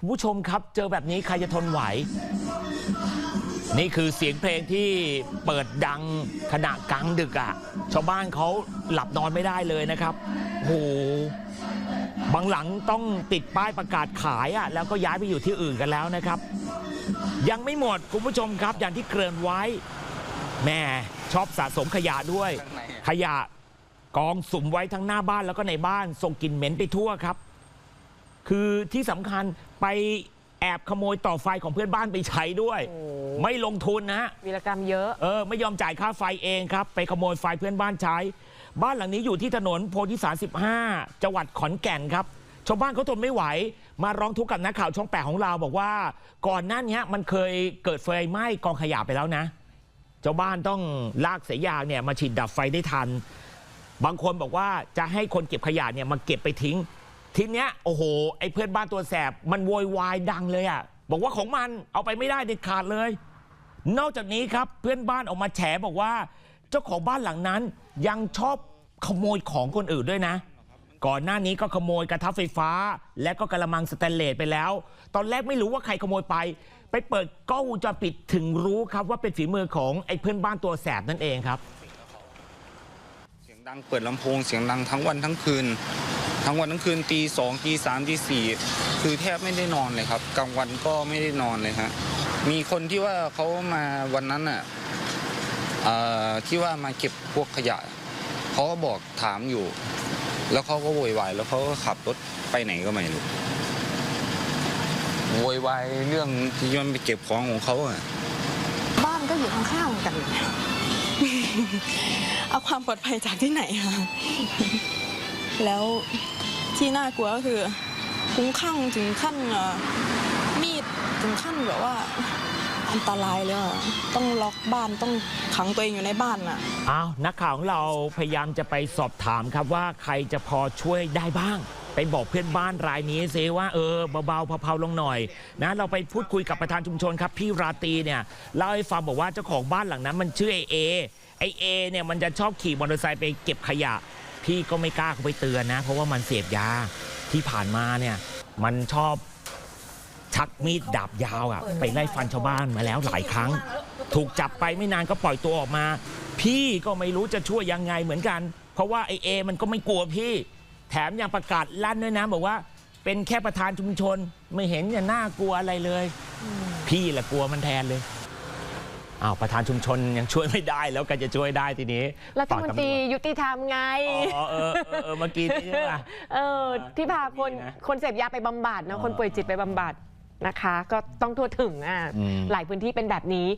คุณผู้ชมครับ เจอแบบนี้ใครจะทนไหว นี่คือเสียงเพลงที่เปิดดังขณะกลางดึกอะ่ะ ชาวบ้านเขาหลับนอนไม่ได้เลยนะครับโหบางหลังต้องติดป้ายประกาศขายอะ่ะ แล้วก็ย้ายไปอยู่ที่อื่นกันแล้วนะครับ ยังไม่หมดคุณผู้ชมครับ อย่างที่เกริ่นไว้แม่ชอบสะสมขยะด้วย ขยะกองสุมไว้ทั้งหน้าบ้านแล้วก็ในบ้านส่งกลิ่นเหม็นไปทั่วครับ คือที่สำคัญไปแอบขโมยต่อไฟของเพื่อนบ้านไปใช้ด้วย โอ้ไม่ลงทุนนะฮะ วีรกรรมเยอะ เออไม่ยอมจ่ายค่าไฟเองครับ ไปขโมยไฟเพื่อนบ้านใช้ บ้านหลังนี้อยู่ที่ถนนโพธิสาร15 จังหวัดขอนแก่นครับ ชาวบ้านเขาทนไม่ไหว มาร้องทุกข์กับนักข่าวช่องแปดของเราบอกว่า ก่อนหน้านี้มันเคยเกิดไฟไหม้กองขยะไปแล้วนะชาวบ้านต้องลากสายยางเนี่ยมาฉีดดับไฟได้ทัน บางคนบอกว่าจะให้คนเก็บขยะเนี่ยมาเก็บไปทิ้ง ทีเนี้ยโอ้โหไอ้เพื่อนบ้านตัวแสบ มันโวยวายดังเลยอะ่ะบอกว่าของมันเอาไปไม่ได้เด็ดขาดเลย นอกจากนี้ครับเพื่อนบ้านออกมาแฉบอกว่า เจ้าของบ้านหลังนั้นยังชอบขโมยของคนอื่นด้วยนะ ก่อนหน้านี้ก็ขโมยกระทะไฟฟ้า และก็กระมังสแตนเลสไปแล้ว ตอนแรกไม่รู้ว่าใครขโมยไป ไปเปิดกล้องวงจรปิดถึงรู้ครับว่าเป็นฝีมือของไอ้เพื่อนบ้านตัวแสบนั่นเองครับ เสียงดังเปิดลำโพงเสียงดังทั้งวันทั้งคืน ทั้งวันทั้งคืนตีสองตีสามตีสี่คือแทบไม่ได้นอนเลยครับ กลางวันก็ไม่ได้นอนเลยฮะมีคนที่ว่าเขามาวันนั้นอะอที่ว่ามาเก็บพวกขยะเขาก็บอกถามอยู่ แล้วเขาก็โวยวายแล้วเขาก็ขับรถไปไหนก็ไม่รู้โวยวายเรื่องที่มันไปเก็บของของเขาอะบ้านก็อยู่ข้างๆกัน เอาความปลอดภัยจากที่ไหนคะแล้ว ที่น่ากลัวก็คือคุ้มข้างถึงขั้นมีดถึงขั้นแบบว่าอันตรายเลยอะต้องล็อกบ้านต้องขังตัวเองอยู่ในบ้านอะอ้าวนักข่าวของเราพยายามจะไปสอบถามครับว่าใครจะพอช่วยได้บ้าง ไปบอกเพื่อนบ้านรายนี้ซิว่าเออเบาๆเผาๆลงหน่อยนะเราไปพูดคุยกับประธานชุมชนครับ พี่ราตีเนี่ยเล่าให้ฟังบอกว่าเจ้าของบ้านหลังนั้น มันชื่อไอเอไอเอเนี่ยมันจะชอบขี่มอเตอร์ไซค์ไปเก็บขยะ พี่ก็ไม่กล้าเข้าไปเตือนนะ เพราะว่ามันเสพยาที่ผ่านมาเนี่ย มันชอบชักมีดดาบยาวอะไปไล่ฟันชาวบ้านมาแล้วหลายครั้ง ถูกจับไปไม่นานก็ปล่อยตัวออกมา พี่ก็ไม่รู้จะช่วยยังไงเหมือนกัน เพราะว่าไอเอ มันก็ไม่กลัวพี่ แถมยังประกาศลั่นด้วยนะบอกว่า เป็นแค่ประธานชุมชนไม่เห็นจะน่ากลัวอะไรเลย พี่แหละกลัวมันแทนเลย อ้าวประธานชุมชนยังช่วยไม่ได้แล้วกันจะช่วยได้ทีนี้รัฐมนตรีฝากำวจยุติธรรมไงอ๋อเออเออเออเมื่อกี้นี้ใช่ปะเออที่พาคนดีนะคนเสพยาไปบำบัดเนอะอ๋อคนป่วยจิตไปบำบัดนะคะ ก็ต้องทั่วถึงอะอืมหลายพื้นที่เป็นแบบนี้